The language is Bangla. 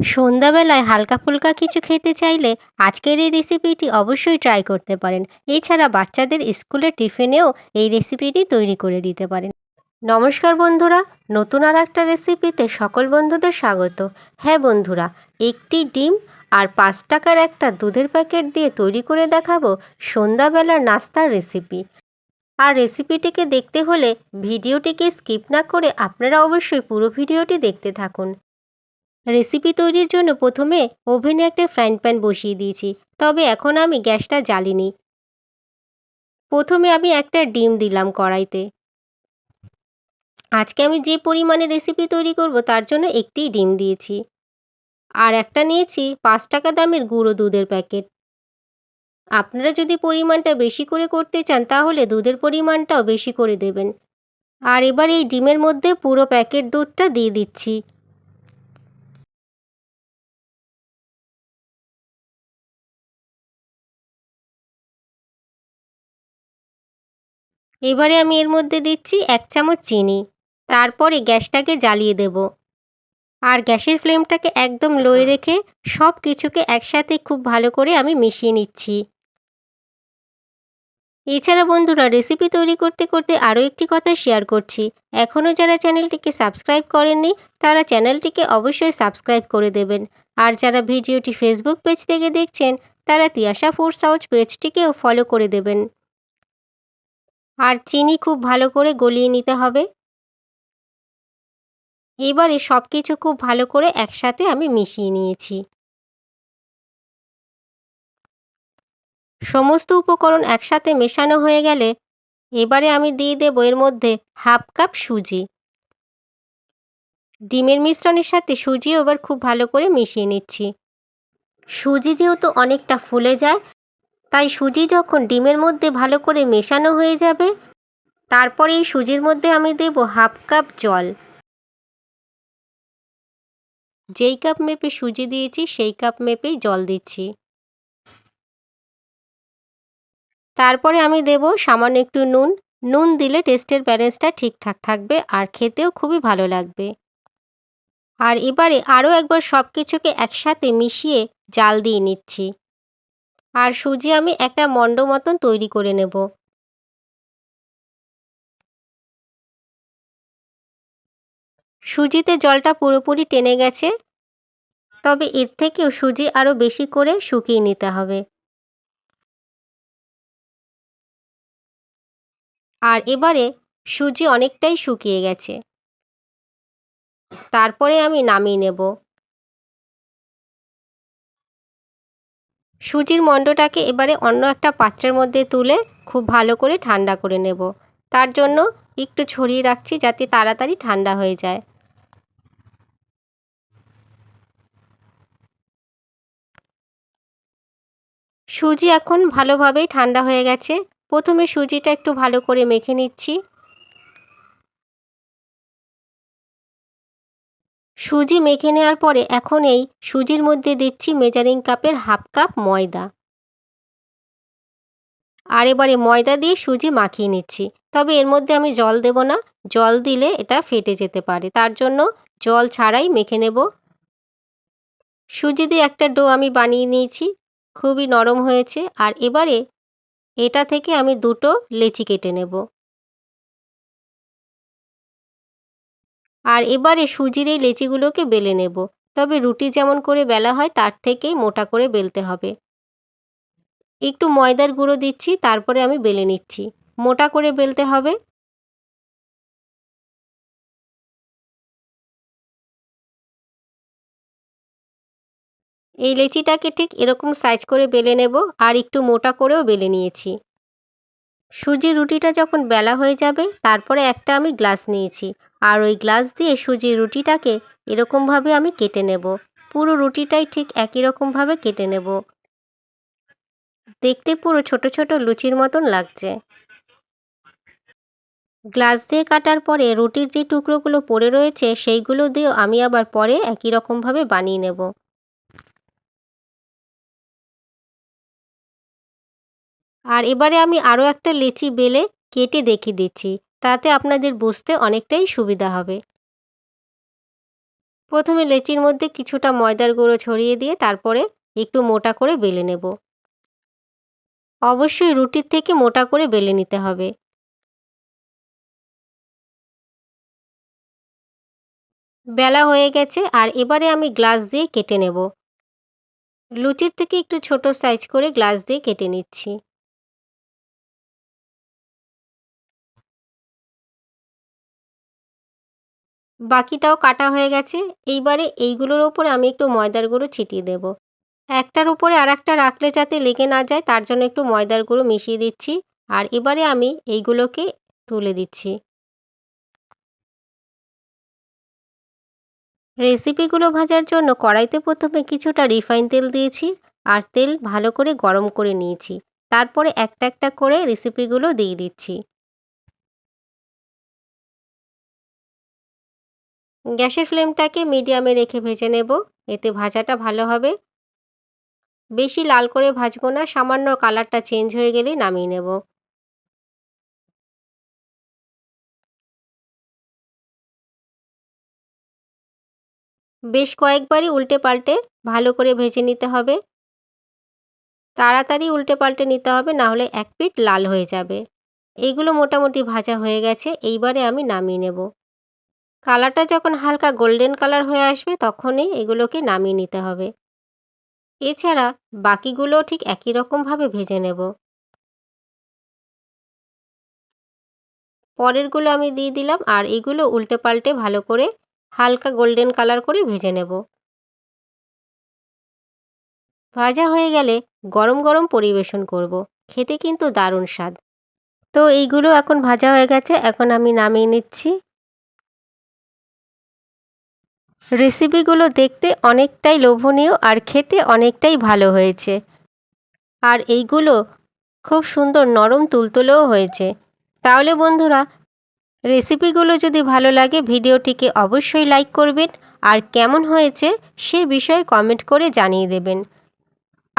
সন্ধ্যাবেলায় হালকা ফুলকা কিছু খেতে চাইলে আজকের এই রেসিপিটি অবশ্যই ট্রাই করতে পারেন। এছাড়া বাচ্চাদের স্কুলের টিফিনেও এই রেসিপিটি তৈরি করে দিতে পারেন। নমস্কার বন্ধুরা, নতুন আর একটা রেসিপিতে সকল বন্ধুদের স্বাগত। হ্যাঁ বন্ধুরা, একটি ডিম আর পাঁচ টাকার একটা দুধের প্যাকেট দিয়ে তৈরি করে দেখাবো সন্ধ্যাবেলার নাস্তার রেসিপি আর রেসিপিটিকে দেখতে হলে ভিডিওটিকে স্কিপ না করে আপনারা অবশ্যই পুরো ভিডিওটি দেখতে থাকুন। রেসিপি তৈরির জন্য প্রথমে ওভেনে একটা ফ্রাইং প্যান বসিয়ে দিয়েছি, তবে এখন আমি গ্যাসটা জ্বালিনি। প্রথমে আমি একটা ডিম দিলাম কড়াইতে। আজকে আমি যে পরিমাণে রেসিপি তৈরি করব তার জন্য একটি ডিম দিয়েছি। আর একটা নিয়েছি পাঁচ টাকা দামের গুঁড়ো দুধের প্যাকেট। আপনারা যদি পরিমাণটা বেশি করে করতে চান তাহলে দুধের পরিমাণটাও বেশি করে দেবেন। আর এবার এই ডিমের মধ্যে পুরো প্যাকেট দুধটা দিয়ে দিচ্ছি। এবারে আমি এর মধ্যে দিচ্ছি এক চামচ চিনি। তারপরে গ্যাসটাকে জ্বালিয়ে দেব। আর গ্যাসের ফ্লেমটাকে একদম লোয়ে রেখে সব কিছুকে একসাথে খুব ভালো করে আমি মিশিয়ে নিচ্ছি। এছাড়া বন্ধুরা রেসিপি তৈরি করতে করতে আরও একটি কথা শেয়ার করছি। এখনও যারা চ্যানেলটিকে সাবস্ক্রাইব করেননি, তারা চ্যানেলটিকে অবশ্যই সাবস্ক্রাইব করে দেবেন। আর যারা ভিডিওটি ফেসবুক পেজ থেকে দেখছেন, তারা তিয়াশা ফোর্স হাউস পেজটিকেও ফলো করে দেবেন। আর চিনি খুব ভালো করে গলিয়ে নিতে হবে। এবারে সব কিছু খুব ভালো করে একসাথে আমি মিশিয়ে নিয়েছি। সমস্ত উপকরণ একসাথে মেশানো হয়ে গেলে এবারে আমি দিয়ে দেব এর মধ্যে হাফ কাপ সুজি। ডিমের মিশ্রণের সাথে সুজিও এবার খুব ভালো করে মিশিয়ে নিচ্ছি। সুজি যেহেতু অনেকটা ফুলে যায় তাই সুজি যখন ডিমের মধ্যে ভালো করে মেশানো হয়ে যাবে, তারপরে এই সুজির মধ্যে আমি দেব হাফ কাপ জল। যেই কাপ মেপে সুজি দিয়েছি, সেই কাপ মেপেই জল দিচ্ছি। তারপরে আমি দেব সামান্য একটু নুন। নুন দিলে টেস্টের ব্যালেন্সটা ঠিকঠাক থাকবে আর খেতেও খুবই ভালো লাগবে। আর এবারে আরও একবার সব কিছুকে একসাথে মিশিয়ে জাল দিয়ে নিচ্ছি। আর সুজি আমি একটা মণ্ড মতন তৈরি করে নেব। সুজিতে জলটা পুরোপুরি টেনে গেছে, তবে এর থেকেও সুজি আরও বেশি করে শুকিয়ে নিতে হবে। আর এবারে সুজি অনেকটাই শুকিয়ে গেছে। তারপরে আমি নামিয়ে নেব। সুজির মণ্ডটাকে এবারে অন্য একটা পাত্রের মধ্যে তুলে খুব ভালো করে ঠান্ডা করে নেব। তার জন্য একটু ছড়িয়ে রাখছি যাতে তাড়াতাড়ি ঠান্ডা হয়ে যায়। সুজি এখন ভালোভাবেই ঠান্ডা হয়ে গেছে। প্রথমে সুজিটা একটু ভালো করে মেখে নিচ্ছি। সুজি মেখে নেওয়ার পরে এখন এই সুজির মধ্যে দিচ্ছি মেজারিং কাপের হাফ কাপ ময়দা। আর এবারে ময়দা দিয়ে সুজি মাখিয়ে নিচ্ছি। তবে এর মধ্যে আমি জল দেব না। জল দিলে এটা ফেটে যেতে পারে। তার জন্য জল ছাড়াই মেখে নেব। সুজি দিয়ে একটা ডো আমি বানিয়ে নিয়েছি। খুবই নরম হয়েছে। আর এবারে এটা থেকে আমি দুটো লেচি কেটে নেব। আর এবারে সুজির এই লেচিগুলোকে বেলে নেব। তবে রুটি যেমন করে বেলা হয়, তার থেকেই মোটা করে বেলতে হবে। একটু ময়দার গুঁড়ো দিচ্ছি, তারপরে আমি বেলে নিচ্ছি। মোটা করে বেলতে হবে। এই লেচিটাকে ঠিক এরকম সাইজ করে বেলে নেব, আর একটু মোটা করেও বেলে নিয়েছি। সুজি রুটিটা যখন বেলা হয়ে যাবে, তারপরে একটা আমি গ্লাস নিয়েছি। আর ওই গ্লাস দিয়ে সুজি রুটিটাকে এরকমভাবে আমি কেটে নেব। পুরো রুটিটাই ঠিক একই রকমভাবে কেটে নেব। দেখতে পুরো ছোট ছোট লুচির মতন লাগছে। গ্লাস দিয়ে কাটার পরে রুটির যে টুকরোগুলো পড়ে রয়েছে সেইগুলো দিয়েও আমি আবার পরে একই রকমভাবে বানিয়ে নেব। আর এবারে আমি আরও একটা লেচি বেলে কেটে দেখিয়ে দিচ্ছি। তাতে আপনাদের বুঝতে অনেকটাই সুবিধা হবে। প্রথমে লেচির মধ্যে কিছুটা ময়দার গুঁড়ো ছড়িয়ে দিয়ে তারপরে একটু মোটা করে বেলে নেব। অবশ্যই রুটির থেকে মোটা করে বেলে নিতে হবে। বেলা হয়ে গেছে আর এবারে আমি গ্লাস দিয়ে কেটে নেব। লুচির থেকে একটু ছোট সাইজ করে গ্লাস দিয়ে কেটে নিচ্ছি। বাকিটাও কাটা হয়ে গেছে। এইবারে এইগুলোর ওপরে আমি একটু ময়দার গুঁড়ো ছিটিয়ে দেব। একটার উপরে আর একটা রাখলে যাতে লেগে না যায়, তার জন্য একটু ময়দার গুঁড়ো মিশিয়ে দিচ্ছি। আর এবারে আমি এইগুলোকে তুলে দিচ্ছি। রেসিপিগুলো ভাজার জন্য কড়াইতে প্রথমে কিছুটা রিফাইন তেল দিয়েছি আর তেল ভালো করে গরম করে নিয়েছি। তারপরে একটা একটা করে রেসিপিগুলো দিয়ে দিচ্ছি। গ্যাসের ফ্লেমটাকে মিডিয়ামে রেখে ভেজে নেব, এতে ভাজাটা ভালো হবে। বেশি লাল করে ভাজবো না, সামান্য কালারটা চেঞ্জ হয়ে গেলেই নামিয়ে নেব। বেশ কয়েকবারই উল্টে পাল্টে ভালো করে ভেজে নিতে হবে। তাড়াতাড়ি উল্টে পাল্টে নিতে হবে, না হলে এক পিঠ লাল হয়ে যাবে। এইগুলো মোটামুটি ভাজা হয়ে গেছে, এইবারে আমি নামিয়ে নেব। কালারটা যখন হালকা গোল্ডেন কালার হয়ে আসবে, তখনই এগুলোকে নামিয়ে নিতে হবে। এছাড়া বাকিগুলো ঠিক একই রকমভাবে ভেজে নেব। পরেরগুলো আমি দিয়ে দিলাম আর এগুলো উল্টে পাল্টে ভালো করে হালকা গোল্ডেন কালার করে ভেজে নেব। ভাজা হয়ে গেলে গরম গরম পরিবেশন করব। খেতে কিন্তু দারুণ স্বাদ। তো এইগুলো এখন ভাজা হয়ে গেছে, এখন আমি নামিয়ে নিচ্ছি। রেসিপিগুলো দেখতে অনেকটাই লোভনীয় আর খেতে অনেকটাই ভালো হয়েছে। আর এইগুলো খুব সুন্দর নরম তুলতুলেও হয়েছে। তাহলে বন্ধুরা রেসিপিগুলো যদি ভালো লাগে, ভিডিওটিকে অবশ্যই লাইক করবেন। আর কেমন হয়েছে সে বিষয়ে কমেন্ট করে জানিয়ে দেবেন।